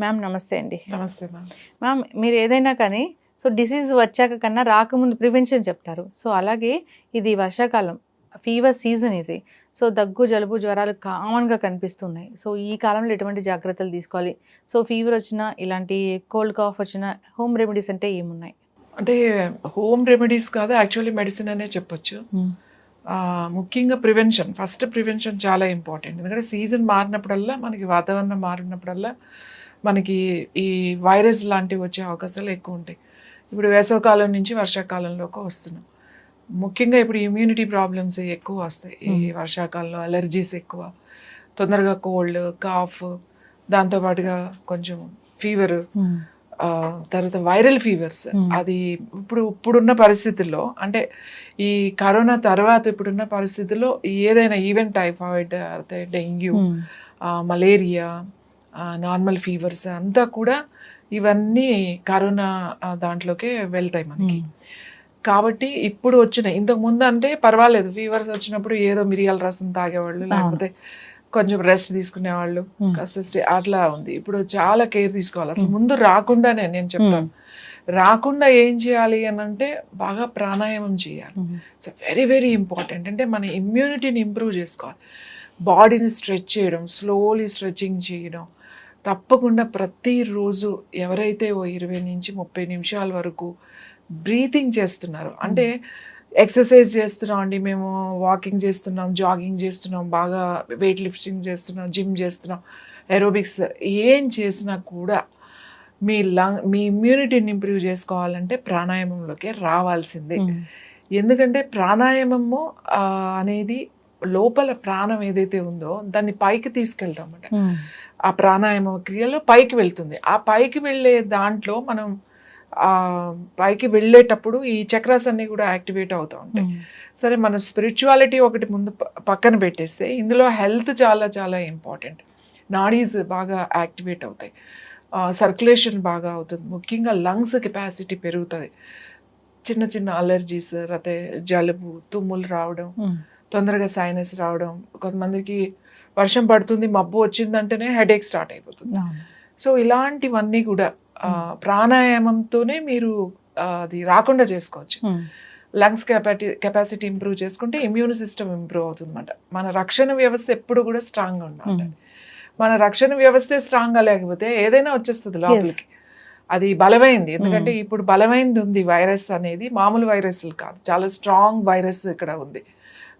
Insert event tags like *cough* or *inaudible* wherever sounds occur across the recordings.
Ma'am నమస్తే అండి. నమస్తే మ్యామ్ మ్యామ్ మీరు ఏదైనా కానీ సో డిసీజ్ వచ్చాక కన్నా రాకముందు ప్రివెన్షన్ చెప్తారు. సో అలాగే ఇది వర్షాకాలం ఫీవర్ సీజన్ ఇది. సో దగ్గు జలుబు జ్వరాలు కామన్గా కనిపిస్తున్నాయి. సో ఈ కాలంలో ఎటువంటి జాగ్రత్తలు తీసుకోవాలి? సో ఫీవర్ వచ్చినా ఇలాంటి కోల్డ్ కాఫ్ వచ్చినా హోమ్ రెమెడీస్ అంటే ఏమున్నాయి? అంటే హోమ్ రెమెడీస్ కాదు యాక్చువల్లీ మెడిసిన్ అనే చెప్పొచ్చు. ఆ, ముఖ్యంగా ప్రివెన్షన్. ఫస్ట్ ప్రివెన్షన్ చాలా ఇంపార్టెంట్. ఎందుకంటే సీజన్ మారినప్పుడల్లా మనకి వాతావరణం మారినప్పుడల్లా మనకి ఈ వైరస్ లాంటివి వచ్చే అవకాశాలు ఎక్కువ ఉంటాయి. ఇప్పుడు వేసవకాలం నుంచి వర్షాకాలంలోకి వస్తున్నాం. ముఖ్యంగా ఇప్పుడు ఇమ్యూనిటీ ప్రాబ్లమ్స్ ఎక్కువ వస్తాయి. ఈ. వర్షాకాలంలో అలర్జీస్ ఎక్కువ. తొందరగా కోల్డ్ కాఫ్ దాంతోపాటుగా కొంచెం ఫీవర్ తర్వాత వైరల్ ఫీవర్స్. Hmm. అది ఇప్పుడు ఇప్పుడున్న పరిస్థితుల్లో అంటే ఈ కరోనా తర్వాత ఇప్పుడున్న పరిస్థితుల్లో ఏదైనా ఈవెన్ టైఫాయిడ్ అయితే డెంగ్యూ మలేరియా నార్మల్ ఫీవర్స్ అంతా కూడా ఇవన్నీ కరోనా దాంట్లోకే వెళ్తాయి మనకి. కాబట్టి ఇప్పుడు వచ్చిన ఇంతకు ముందు అంటే పర్వాలేదు ఫీవర్స్ వచ్చినప్పుడు ఏదో మిరియాల రసం తాగేవాళ్ళు లేకపోతే కొంచెం రెస్ట్ తీసుకునేవాళ్ళు. Hmm. కాస్త అట్లా ఉంది. ఇప్పుడు చాలా కేర్ తీసుకోవాలి. అసలు ముందు రాకుండానే నేను చెప్తాను రాకుండా ఏం చేయాలి అని అంటే బాగా ప్రాణాయామం చేయాలి. ఇట్స్ వెరీ వెరీ ఇంపార్టెంట్ అంటే మన ఇమ్యూనిటీని ఇంప్రూవ్ చేసుకోవాలి. బాడీని స్ట్రెచ్ చేయడం స్లోలీ స్ట్రెచింగ్ చేయడం. తప్పకుండా ప్రతిరోజు ఎవరైతే ఓ ఇరవై నుంచి ముప్పై నిమిషాల వరకు బ్రీతింగ్ చేస్తున్నారు. అంటే ఎక్సర్సైజ్ చేస్తున్నాం అండి. మేము వాకింగ్ చేస్తున్నాం జాగింగ్ చేస్తున్నాం బాగా వెయిట్ లిఫ్టింగ్ చేస్తున్నాం జిమ్ చేస్తున్నాం ఎరోబిక్స్ ఏం చేసినా కూడా మీ లంగ్ మీ ఇమ్యూనిటీని ఇంప్రూవ్ చేసుకోవాలంటే ప్రాణాయామంలోకి రావాల్సిందే. ఎందుకంటే ప్రాణాయామము అనేది లోపల ప్రాణం ఏదైతే ఉందో దాన్ని పైకి తీసుకెళ్తామట ఆ ప్రాణాయామ క్రియలో పైకి వెళ్తుంది. ఆ పైకి వెళ్ళే దాంట్లో మనం పైకి వెళ్ళేటప్పుడు ఈ చక్రాస్ అన్ని కూడా యాక్టివేట్ అవుతూ ఉంటాయి. సరే మన స్పిరిచువాలిటీ ఒకటి ముందు పక్కన పెట్టేస్తే ఇందులో హెల్త్ చాలా చాలా ఇంపార్టెంట్. నాడీస్ బాగా యాక్టివేట్ అవుతాయి. సర్క్యులేషన్ బాగా అవుతుంది. ముఖ్యంగా లంగ్స్ కెపాసిటీ పెరుగుతుంది చిన్న చిన్న అలర్జీస్ లేకపోతే జలుబు తుమ్ములు రావడం తొందరగా సైనస్ రావడం కొంతమందికి వర్షం పడుతుంది మబ్బు వచ్చిందంటేనే హెడేక్ స్టార్ట్ అయిపోతుంది. సో ఇలాంటివన్నీ కూడా ప్రాణాయామంతోనే మీరు అది రాకుండా చేసుకోవచ్చు. లంగ్స్ కెపాటి కెపాసిటీ ఇంప్రూవ్ చేసుకుంటే ఇమ్యూన్ సిస్టమ్ ఇంప్రూవ్ అవుతుంది అనమాట మన రక్షణ వ్యవస్థ ఎప్పుడు కూడా స్ట్రాంగ్గా ఉండాలి మన రక్షణ వ్యవస్థే స్ట్రాంగ్గా లేకపోతే ఏదైనా వచ్చేస్తుంది లోపలికి. అది బలమైంది. ఎందుకంటే ఇప్పుడు బలమైంది ఉంది వైరస్ అనేది మామూలు వైరస్లు కాదు. చాలా స్ట్రాంగ్ వైరస్ ఇక్కడ ఉంది.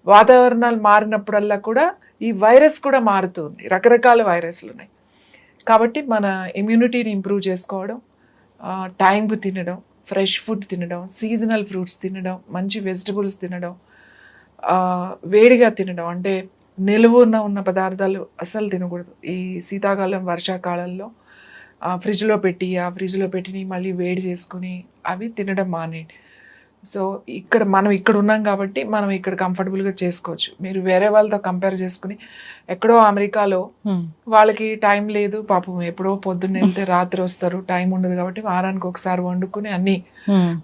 వాతావరణాలు మారినప్పుడల్లా కూడా ఈ వైరస్ కూడా మారుతుంది రకరకాల వైరస్లు ఉన్నాయి. కాబట్టి మన ఇమ్యూనిటీని ఇంప్రూవ్ చేసుకోవడం టైంకు తినడం ఫ్రెష్ ఫుడ్ తినడం సీజనల్ ఫ్రూట్స్ తినడం మంచి వెజిటబుల్స్ తినడం వేడిగా తినడం. అంటే నిలువున ఉన్న పదార్థాలు అస్సలు తినకూడదు. ఈ శీతాకాలం వర్షాకాలంలో ఫ్రిడ్జ్లో పెట్టి ఆ ఫ్రిడ్జ్లో పెట్టి మళ్ళీ వేడి చేసుకుని అవి తినడం మానేయండి. సో ఇక్కడ మనం ఇక్కడ ఉన్నాం కాబట్టి మనం ఇక్కడ కంఫర్టబుల్గా చేసుకోవచ్చు. మీరు వేరే వాళ్ళతో కంపేర్ చేసుకుని ఎక్కడో అమెరికాలో వాళ్ళకి టైం లేదు. పాపం ఎప్పుడో పొద్దున్న వెళ్తే *laughs* రాత్రి వస్తారు. టైం ఉండదు కాబట్టి వారానికి ఒకసారి వండుకుని అన్ని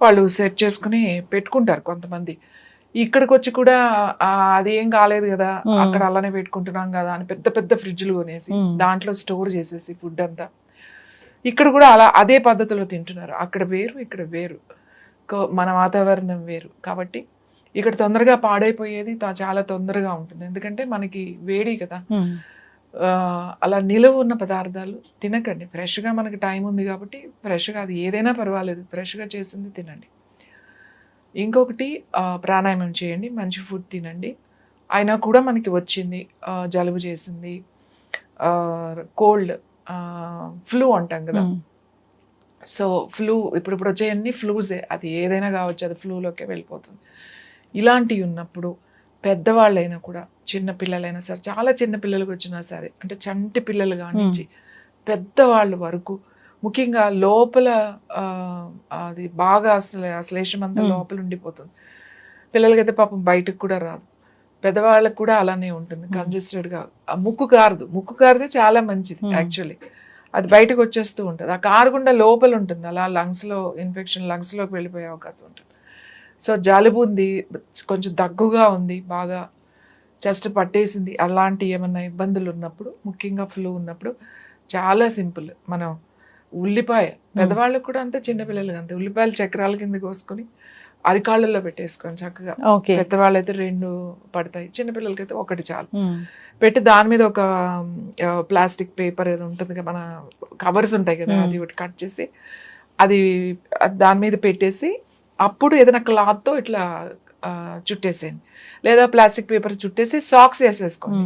వాళ్ళు సెట్ చేసుకుని పెట్టుకుంటారు కొంతమంది. ఇక్కడికి వచ్చి కూడా అది ఏం కాలేదు కదా. Hmm. అక్కడ అలానే పెట్టుకుంటున్నాం కదా అని పెద్ద పెద్ద ఫ్రిడ్జ్లు కొనేసి Hmm. దాంట్లో స్టోర్ చేసేసి ఫుడ్ అంతా. ఇక్కడ కూడా అలా అదే పద్ధతిలో తింటున్నారు. అక్కడ వేరు ఇక్కడ వేరు. మన వాతావరణం వేరు. కాబట్టి ఇక్కడ తొందరగా పాడైపోయేది చాలా తొందరగా ఉంటుంది. ఎందుకంటే మనకి వేడి కదా. అలా నిలవ ఉన్న పదార్థాలు తినకండి. ఫ్రెష్గా మనకి టైం ఉంది కాబట్టి ఫ్రెష్గా అది ఏదైనా పర్వాలేదు. ఫ్రెష్గా చేసింది తినండి. ఇంకొకటి ప్రాణాయామం చేయండి. మంచి ఫుడ్ తినండి. అయినా కూడా మనకి వచ్చింది జలుబు చేసింది కోల్డ్ ఫ్లూ అంటాం కదా. సో ఫ్లూ ఇప్పుడు ఇప్పుడు వచ్చేయన్నీ ఫ్లూసే. అది ఏదైనా కావచ్చు అది ఫ్లూలోకే వెళ్ళిపోతుంది. ఇలాంటివి ఉన్నప్పుడు పెద్దవాళ్ళైనా కూడా చిన్న పిల్లలైనా సరే చాలా చిన్న పిల్లలకు వచ్చినా సరే అంటే చంటి పిల్లలు కానించి పెద్దవాళ్ళ వరకు ముఖ్యంగా లోపల అది బాగా అసలు Hmm. లోపల ఉండిపోతుంది. పిల్లలకైతే పాపం బయటకు కూడా రాదు. పెద్దవాళ్ళకి కూడా అలానే ఉంటుంది. కంజెస్టెడ్గా ముక్కు కారదు. ముక్కు కారితే చాలా మంచిది. యాక్చువల్లీ అది బయటకు వచ్చేస్తూ ఉంటుంది. ఆ కారకుండా లోపల ఉంటుంది. అలా లంగ్స్లో ఇన్ఫెక్షన్ లంగ్స్లోకి వెళ్ళిపోయే అవకాశం ఉంటుంది. సో జలుబు ఉంది కొంచెం దగ్గుగా ఉంది బాగా చెస్ట్ పట్టేసింది అలాంటి ఏమన్నా ఇబ్బందులు ఉన్నప్పుడు ముఖ్యంగా ఫ్లూ ఉన్నప్పుడు చాలా సింపుల్. మనం ఉల్లిపాయ పెద్దవాళ్ళకు కూడా అంతే చిన్నపిల్లలకి అంతే. ఉల్లిపాయలు చక్రాల కింద కోసుకొని అరికాళ్ళల్లో పెట్టేసుకోండి చక్కగా. పెద్దవాళ్ళైతే రెండు పడతాయి చిన్నపిల్లలకైతే ఒకటి చాలు. పెట్టి దాని మీద ఒక ప్లాస్టిక్ పేపర్ ఏదో ఉంటుంది కదా మన కవర్స్ ఉంటాయి కదా. అది ఒకటి కట్ చేసి అది దాని మీద పెట్టేసి అప్పుడు ఏదైనా క్లాత్తో ఇట్లా చుట్టేసేయండి. లేదా ప్లాస్టిక్ పేపర్ చుట్టేసి సాక్స్ వేసేసుకోండి.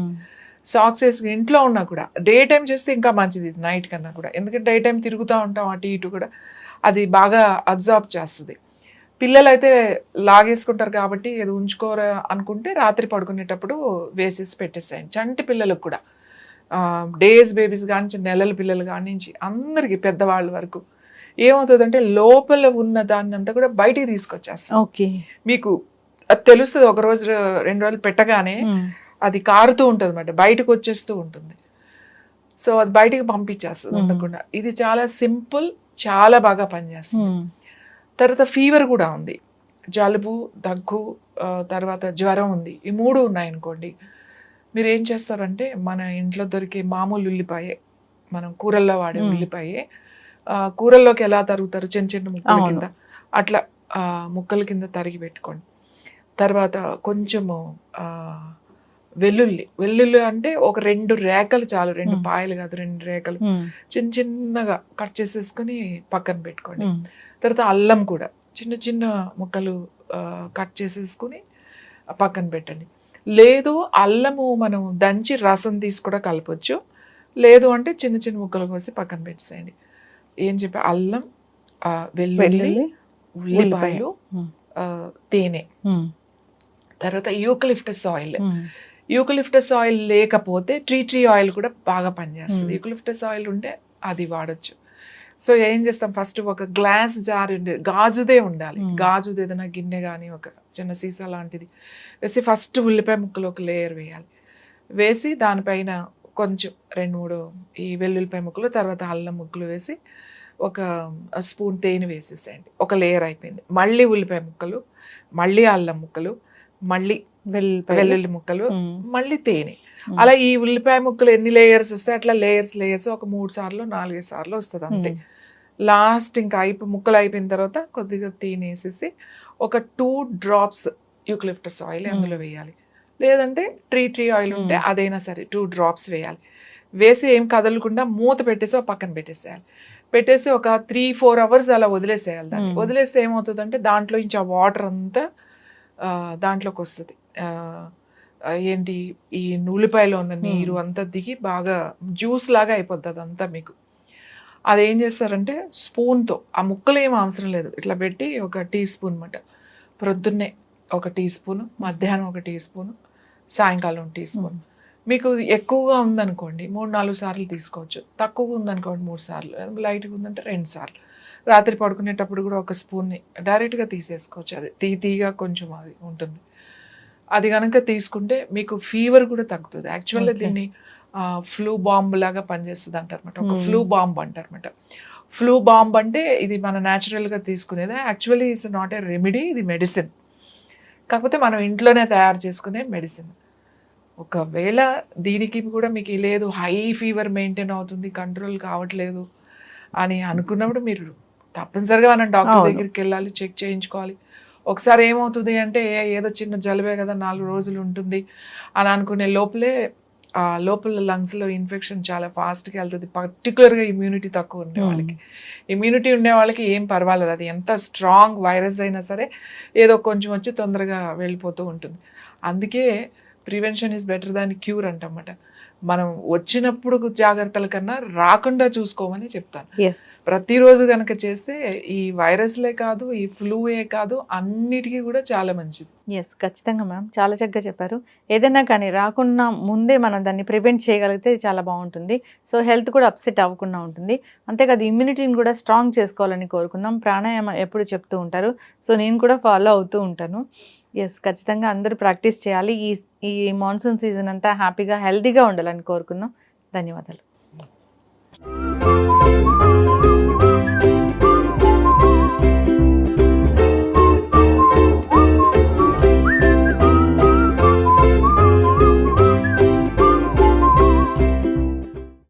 సాక్స్ వేసుకుని ఇంట్లో ఉన్నా కూడా డే టైం చేస్తే ఇంకా మంచిది నైట్ కన్నా కూడా. ఎందుకంటే డే టైం తిరుగుతూ ఉంటాం అటు ఇటు కూడా అది బాగా అబ్జార్బ్ చేస్తుంది. పిల్లలు అయితే లాగేసుకుంటారు కాబట్టి ఇది ఉంచుకోరా అనుకుంటే రాత్రి పడుకునేటప్పుడు వేసేసి పెట్టేసేయండి. చంటి పిల్లలకు కూడా. డేస్ బేబీస్ కానీ నెలల పిల్లలు కానించి అందరికీ పెద్దవాళ్ళ వరకు ఏమవుతుందంటే లోపల ఉన్న దాన్ని అంతా కూడా బయటికి తీసుకొచ్చేస్తాం. ఓకే. మీకు అది తెలుస్తుంది ఒక రోజు రెండు రోజులు పెట్టగానే అది కారుతూ ఉంటుంది అన్నమాట బయటకు వచ్చేస్తూ ఉంటుంది. సో అది బయటికి పంపించేస్తుంది. ఉండకుండా. ఇది చాలా సింపుల్ చాలా బాగా పనిచేస్తుంది. తర్వాత ఫీవర్ కూడా ఉంది. జలుబు దగ్గు తర్వాత జ్వరం ఉంది. ఈ మూడు ఉన్నాయనుకోండి మీరు ఏం చేస్తారంటే మన ఇంట్లో దొరికే మామూలు ఉల్లిపాయే మనం కూరల్లో వాడే. ఉల్లిపాయే కూరల్లోకి ఎలా తరుగుతారు? చిన్న చిన్న ముక్కల. కింద. అట్లా ముక్కల కింద తరిగి పెట్టుకోండి. తర్వాత కొంచెము ఆ, వెల్లుల్లి. వెల్లుల్లి అంటే ఒక రెండు రేఖలు చాలు. రెండు. పాయలు కాదు రెండు రేఖలు. చిన్న చిన్నగా కట్ చేసేసుకొని పక్కన పెట్టుకోండి. తర్వాత అల్లం కూడా. చిన్న చిన్న ముక్కలు కట్ చేసేసుకుని పక్కన పెట్టండి. లేదు అల్లము మనం దంచి రసం తీసి కూడా కలపొచ్చు. లేదు అంటే చిన్న చిన్న ముక్కలు కోసి పక్కన పెట్టేసేయండి. ఏం చెప్పా? అల్లం వెల్లుల్లి ఉల్లిపాయలు తేనె. తర్వాత యూకలిఫ్టస్ ఆయిల్. యూకలిఫ్టస్ ఆయిల్ లేకపోతే ట్రీ ట్రీ ఆయిల్ కూడా బాగా పనిచేస్తుంది Hmm. యూకలిఫ్టస్ ఆయిల్ ఉంటే అది వాడొచ్చు సో ఏం చేస్తాం ఫస్ట్ ఒక గ్లాస్ జార్ ఉండే గాజుదే ఉండాలి Hmm. గాజుది ఏదైనా గిన్నె కానీ ఒక చిన్న సీసా లాంటిది వేసి ఫస్ట్ ఉల్లిపాయ ముక్కలు ఒక లేయర్ వేయాలి వేసి దానిపైన కొంచెం రెండు మూడు ఈ వెల్లుల్లిపాయ ముక్కలు తర్వాత అల్లం ముక్కలు వేసి ఒక స్పూన్ తేనె వేసేసేయండి ఒక లేయర్ అయిపోయింది మళ్ళీ ఉల్లిపాయ ముక్కలు మళ్ళీ అల్లం ముక్కలు మళ్ళీ. వెల్లుల్లి ముక్కలు. మళ్ళీ తేనె. అలా ఈ ఉల్లిపాయ ముక్కలు ఎన్ని లేయర్స్ వస్తాయి అట్లా లేయర్స్ లేయర్స్ ఒక మూడు సార్లు నాలుగైదు సార్లు వస్తుంది అంతే. లాస్ట్ ఇంకా అయిపో ముక్కలు అయిపోయిన తర్వాత కొద్దిగా తేనె వేసేసి ఒక టూ డ్రాప్స్ యూక్లిప్టస్ ఆయిల్ అందులో వేయాలి లేదంటే ట్రీ ట్రీ ఆయిల్ ఉంటే. అదైనా సరే టూ డ్రాప్స్ వేయాలి వేసి ఏం కదలకుండా మూత పెట్టేసి పక్కన పెట్టేసేయాలి పెట్టేసి ఒక త్రీ ఫోర్ అవర్స్ అలా వదిలేసేయాలి దాన్ని. వదిలేస్తే ఏమవుతుందంటే దాంట్లో ఆ వాటర్ అంతా దాంట్లోకి వస్తుంది ఏంటి ఈ ఉల్లిపాయలో ఉన్న నీరు అంతా దిగి బాగా జ్యూస్ లాగా అయిపోద్ది అదంతా మీకు. అది ఏం చేస్తారంటే స్పూన్తో ఆ ముక్కలు ఏం అవసరం లేదు. ఇట్లా పెట్టి ఒక టీ స్పూన్ అన్నమాట. ప్రొద్దున్నే ఒక టీ స్పూన్ మధ్యాహ్నం ఒక టీ స్పూన్ సాయంకాలం టీ స్పూన్. మీకు ఎక్కువగా ఉందనుకోండి మూడు నాలుగు సార్లు తీసుకోవచ్చు. తక్కువగా ఉందనుకోండి మూడు సార్లు. లైట్గా ఉందంటే రెండు సార్లు. రాత్రి పడుకునేటప్పుడు కూడా ఒక స్పూన్ని డైరెక్ట్గా తీసేసుకోవచ్చు. అది తీ తీగా కొంచెం అది ఉంటుంది. అది కనుక తీసుకుంటే మీకు ఫీవర్ కూడా తగ్గుతుంది. యాక్చువల్గా. దీన్ని ఫ్లూ బాంబ్ లాగా పనిచేస్తుంది అంటారన్నమాట. ఒక. ఫ్లూ బాంబ్ అంటారన్నమాట. ఫ్లూ బాంబ్ అంటే ఇది మన న్యాచురల్గా తీసుకునేది. Actually it's not a remedy ఇది మెడిసిన్ కాకపోతే మనం ఇంట్లోనే తయారు చేసుకునే మెడిసిన్ ఒకవేళ దీనికి కూడా మీకు లేదు హై ఫీవర్ మెయింటైన్ అవుతుంది కంట్రోల్ కావట్లేదు అని అనుకున్నప్పుడు మీరు తప్పనిసరిగా మనం డాక్టర్. దగ్గరికి వెళ్ళాలి చెక్ చేయించుకోవాలి. ఒకసారి ఏమవుతుంది అంటే ఏదో చిన్న జలుబే కదా నాలుగు రోజులు ఉంటుంది అని అనుకునే లోపలే ఆ లోపల లంగ్స్లో ఇన్ఫెక్షన్ చాలా ఫాస్ట్గా వెళ్తుంది. పర్టికులర్గా ఇమ్యూనిటీ తక్కువ ఉండే వాళ్ళకి. ఇమ్యూనిటీ ఉండే వాళ్ళకి ఏం పర్వాలేదు. అది ఎంత స్ట్రాంగ్ వైరస్ అయినా సరే ఏదో కొంచెం వచ్చి తొందరగా వెళ్ళిపోతూ ఉంటుంది. అందుకే prevention is better than cure అంటమాట. మనం వచ్చినప్పుడు జాగ్రత్తల కన్నా రాకుండా చూసుకోమని చెప్తాను. ఎస్ ప్రతిరోజు కనుక చేస్తే ఈ వైరస్లే కాదు ఈ ఫ్లూయే కాదు అన్నిటికీ కూడా చాలా మంచిది. ఎస్ ఖచ్చితంగా మ్యామ్ చాలా చక్కగా చెప్పారు. ఏదైనా కానీ రాకుండా ముందే మనం దాన్ని ప్రివెంట్ చేయగలిగితే చాలా బాగుంటుంది. సో హెల్త్ కూడా అప్సెట్ అవ్వకుండా ఉంటుంది. అంతేకాదు ఇమ్యూనిటీని కూడా స్ట్రాంగ్ చేసుకోవాలని కోరుకుందాం. ప్రాణాయామం ఎప్పుడు చెప్తూ ఉంటారు. సో నేను కూడా ఫాలో అవుతూ ఉంటాను. ఎస్ ఖచ్చితంగా అందరూ ప్రాక్టీస్ చేయాలి. ఈ ఈ మాన్సూన్ సీజన్ అంతా హ్యాపీగా హెల్తీగా ఉండాలని కోరుకుందాం. ధన్యవాదాలు.